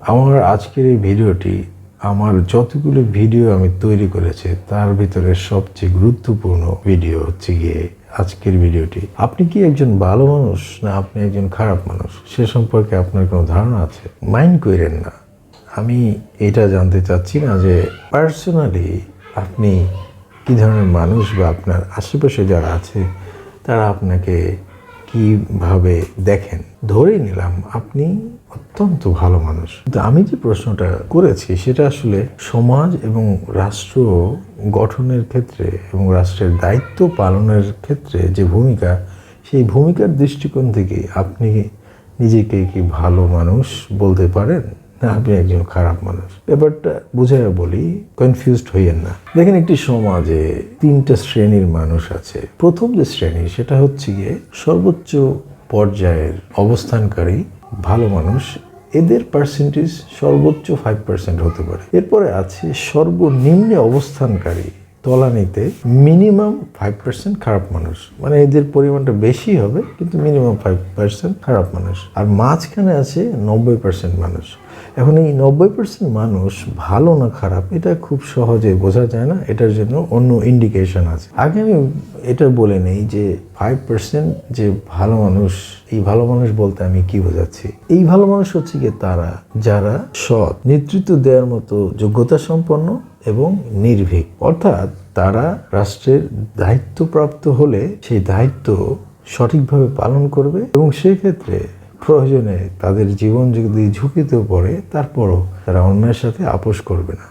আমার আজকের এই ভিডিওটি, আমার যতগুলো ভিডিও আমি তৈরি করেছি, তার ভিতরে সবচেয়ে গুরুত্বপূর্ণ ভিডিও হচ্ছে গিয়ে আজকের ভিডিওটি। আপনি কি একজন ভালো মানুষ না আপনি একজন খারাপ মানুষ? সে সম্পর্কে আপনার কোনো ধারণা আছে? মাইন্ড করেন না। আমি এটা জানতে চাচ্ছি না যে পার্সোনালি আপনি কী ধরনের মানুষ বা আপনার আশেপাশে যারা আছে, তারা আপনাকে কীভাবে দেখেন? ধরে নিলাম আপনি অত্যন্ত ভালো মানুষ। কিন্তু আমি যে প্রশ্নটা করেছি, সেটা আসলে সমাজ এবং রাষ্ট্র গঠনের ক্ষেত্রে এবং রাষ্ট্রের দায়িত্ব পালনের ক্ষেত্রে যে ভূমিকা, সেই ভূমিকার দৃষ্টিকোণ থেকে আপনি নিজেকে কি ভালো মানুষ বলতে পারেন? না, আপনি একজন খারাপ মানুষ। ব্যাপারটা বুঝাই বলি কনফিউজড হইয়েন না। দেখেন, একটি সমাজে তিনটা শ্রেণির মানুষ আছে। প্রথম যে শ্রেণি, সেটা হচ্ছে গিয়ে সর্বোচ্চ পর্যায়ের অবস্থানকারী ভালো মানুষ এদের পার্সেন্টেজ সর্বোচ্চ ফাইভ পার্সেন্ট হতে পারে। এরপরে আছে সর্বনিম্ন অবস্থানকারী তলানিতে মিনিমাম ফাইভ পার্সেন্ট খারাপ মানুষ। মানে এদের পরিমাণটা বেশি হবে, কিন্তু মিনিমাম ফাইভ পার্সেন্ট খারাপ মানুষ। আর মাঝখানে আছে নব্বই পার্সেন্ট মানুষ। এখন এই নব্বই পার্সেন্ট মানুষ ভালো না খারাপ, এটা খুব সহজে বোঝা যায় না, এটার জন্য অন্য ইন্ডিকেশন আছে। আগে আমি এটা বলে নেই যে ফাইভ পার্সেন্ট যে ভালো মানুষ, এই ভালো মানুষ বলতে আমি কি বোঝাচ্ছি? এই ভালো মানুষ হচ্ছে কি তারা যারা সৎ, নেতৃত্ব দেওয়ার মতো যোগ্যতা সম্পন্ন এবং নির্ভীক। অর্থাৎ তারা রাষ্ট্রের দায়িত্বপ্রাপ্ত হলে সেই দায়িত্ব সঠিকভাবে পালন করবে এবং সেক্ষেত্রে প্রয়োজনে তাদের জীবন যদি ঝুঁকিতেও পড়ে, তারপরও তারা অন্যের সাথে আপোষ করবে না।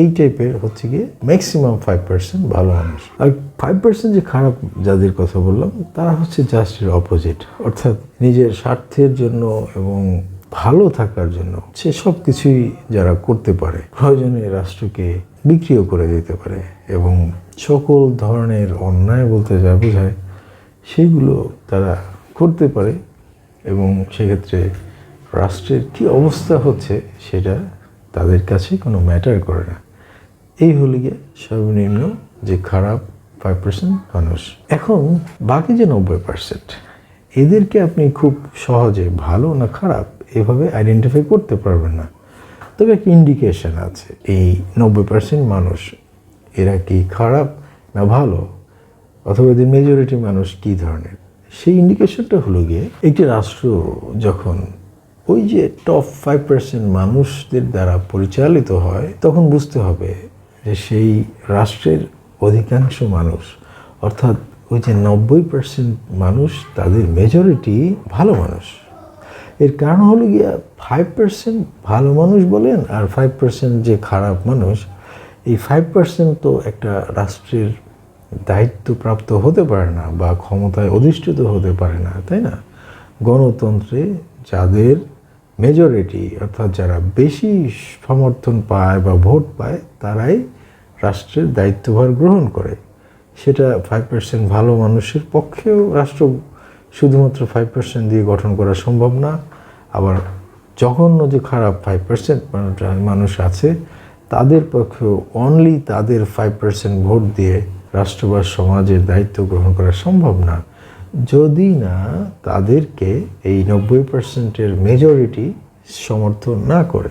এই টাইপের হচ্ছে গিয়ে ম্যাক্সিমাম ফাইভ পার্সেন্ট ভালো মানুষ। আর ফাইভ পার্সেন্ট যে খারাপ যাদের কথা বললাম, তারা হচ্ছে জাস্ট এর অপোজিট অর্থাৎ নিজের স্বার্থের জন্য এবং ভালো থাকার জন্য সে সব কিছুই যারা করতে পারে, প্রয়োজনে রাষ্ট্রকে বিক্রিও করে দিতে পারে এবং সকল ধরনের অন্যায় বলতে যা বোঝায়, সেগুলো তারা করতে পারে। এবং সেক্ষেত্রে রাষ্ট্রের কি অবস্থা হচ্ছে সেটা তাদের কাছে কোনো ম্যাটার করে না। এই হলো গিয়ে সর্বনিম্ন যে খারাপ ফাইভ পার্সেন্ট মানুষ। এখন বাকি যে নব্বই পার্সেন্ট এদেরকে আপনি খুব সহজে ভালো না খারাপ এভাবে আইডেন্টিফাই করতে পারবেন না। তবে একটা ইন্ডিকেশন আছে, এই নব্বই পার্সেন্ট মানুষ, এরা কি খারাপ না ভালো? অথবা এদের মেজরিটি মানুষ কি ধরনের? সেই ইন্ডিকেশনটা হলো গিয়ে একটি রাষ্ট্র যখন ওই যে টপ ফাইভ পার্সেন্ট মানুষদের দ্বারা পরিচালিত হয়, তখন বুঝতে হবে যে সেই রাষ্ট্রের অধিকাংশ মানুষ, অর্থাৎ ওই যে নব্বই পার্সেন্ট মানুষ, তাদের মেজরিটি ভালো মানুষ। এর কারণ হলো গিয়া ফাইভ পার্সেন্ট ভালো মানুষ বলেন আর ফাইভ পার্সেন্ট যে খারাপ মানুষ, এই ফাইভ পার্সেন্ট তো একটা রাষ্ট্রের দায়িত্বপ্রাপ্ত হতে পারে না বা ক্ষমতায় অধিষ্ঠিত হতে পারে না, তাই না? গণতন্ত্রে যাদের মেজরিটি অর্থাৎ যারা বেশি সমর্থন পায় বা ভোট পায়, তারাই রাষ্ট্রের দায়িত্বভার গ্রহণ করে। সেটা ফাইভ পার্সেন্ট ভালো মানুষের পক্ষেও রাষ্ট্র শুধুমাত্র ফাইভ পার্সেন্ট দিয়ে গঠন করা সম্ভব না। আবার জঘন্য যে খারাপ ফাইভ পার্সেন্ট মানুষ আছে, তাদের পক্ষেও অনলি তাদের ফাইভ পার্সেন্ট ভোট দিয়ে রাষ্ট্র বা সমাজের দায়িত্ব গ্রহণ করা সম্ভব না। যদি না, তাদেরকে এই নব্বই পার্সেন্টের মেজরিটি সমর্থন না করে।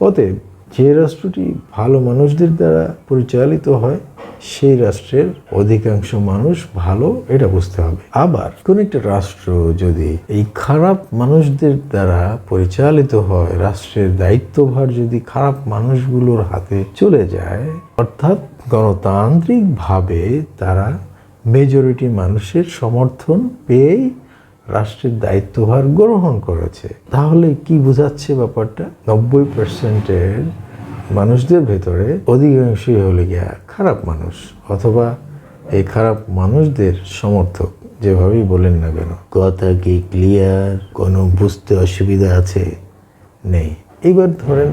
অতএব যে রাষ্ট্রটি ভালো মানুষদের দ্বারা পরিচালিত হয়, সেই রাষ্ট্রের অধিকাংশ মানুষ ভালো, এটা বুঝতে হবে। আবার কোন একটা রাষ্ট্র যদি এই খারাপ মানুষদের দ্বারা পরিচালিত হয়, রাষ্ট্রের দায়িত্বভার যদি খারাপ মানুষগুলোর হাতে চলে যায়, অর্থাৎ গণতান্ত্রিকভাবে তারা মেজরিটি মানুষের সমর্থন পেয়েই রাষ্ট্রের দায়িত্বভার গ্রহণ করেছে। তাহলে কি বোঝাচ্ছে ব্যাপারটা? নব্বই পার্সেন্টের মানুষদের ভেতরে অধিকাংশই হলে গিয়া খারাপ মানুষ অথবা এই খারাপ মানুষদের সমর্থক যেভাবেই বলেন না কেন। কথা কি ক্লিয়ার কোনো বুঝতে অসুবিধা আছে? নেই। এইবার ধরেন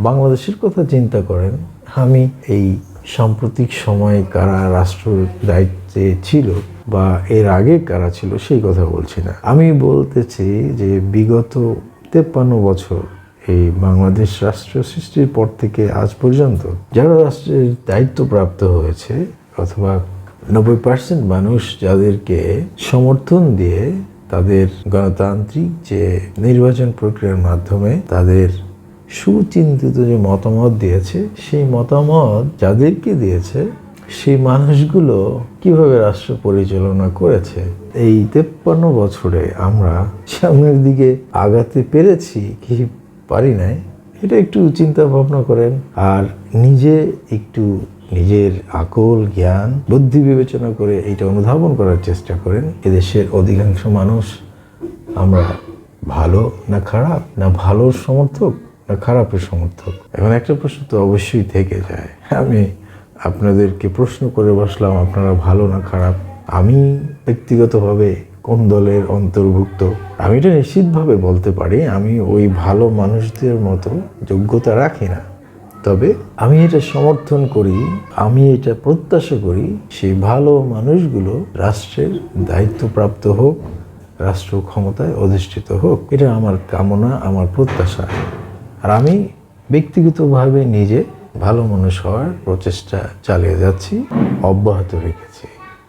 বাংলাদেশের কথা চিন্তা করেন আমি এই সাম্প্রতিক সময়ে কারা রাষ্ট্র দায়িত্বে ছিল বা এর আগে কারা ছিল সেই কথা বলছি না। আমি বলতেছি যে বিগত তেপ্পান্ন বছর এই বাংলাদেশ রাষ্ট্র সৃষ্টির পর থেকে আজ পর্যন্ত যারা রাষ্ট্রের দায়িত্বপ্রাপ্ত হয়েছে অথবা নব্বই পার্সেন্ট মানুষ যাদেরকে সমর্থন দিয়ে তাদের গণতান্ত্রিক যে নির্বাচন প্রক্রিয়ার মাধ্যমে তাদের সুচিন্তিত যে মতামত দিয়েছে, সেই মতামত যাদেরকে দিয়েছে, সেই মানুষগুলো কীভাবে রাষ্ট্র পরিচালনা করেছে, এই তেপ্পান্ন বছরে আমরা সামনের দিকে আগাতে পেরেছি কি পারি নাই, এটা একটু চিন্তা ভাবনা করেন। আর নিজে একটু নিজের আকল জ্ঞান, বুদ্ধি বিবেচনা করে এটা অনুধাবন করার চেষ্টা করেন। এদেশের অধিকাংশ মানুষ আমরা ভালো না খারাপ, না ভালোর সমর্থক না খারাপের সমর্থক? এখন একটা প্রশ্ন তো অবশ্যই থেকে যায়। আমি আপনাদেরকে প্রশ্ন করে বসলাম, আপনারা ভালো না খারাপ? আমি ব্যক্তিগতভাবে কোন দলের অন্তর্ভুক্ত? আমি এটা নিশ্চিতভাবে বলতে পারি, আমি ওই ভালো মানুষদের মতো যোগ্যতা রাখি না। তবে আমি এটা সমর্থন করি, আমি এটা প্রত্যাশা করি, সেই ভালো মানুষগুলো রাষ্ট্রের দায়িত্বপ্রাপ্ত হোক, রাষ্ট্র ক্ষমতায় অধিষ্ঠিত হোক, এটা আমার কামনা, আমার প্রত্যাশা। আর আমি ব্যক্তিগতভাবে নিজে ভালো মানুষ হওয়ার প্রচেষ্টা চালিয়ে যাচ্ছি অব্যাহত রেখেছি।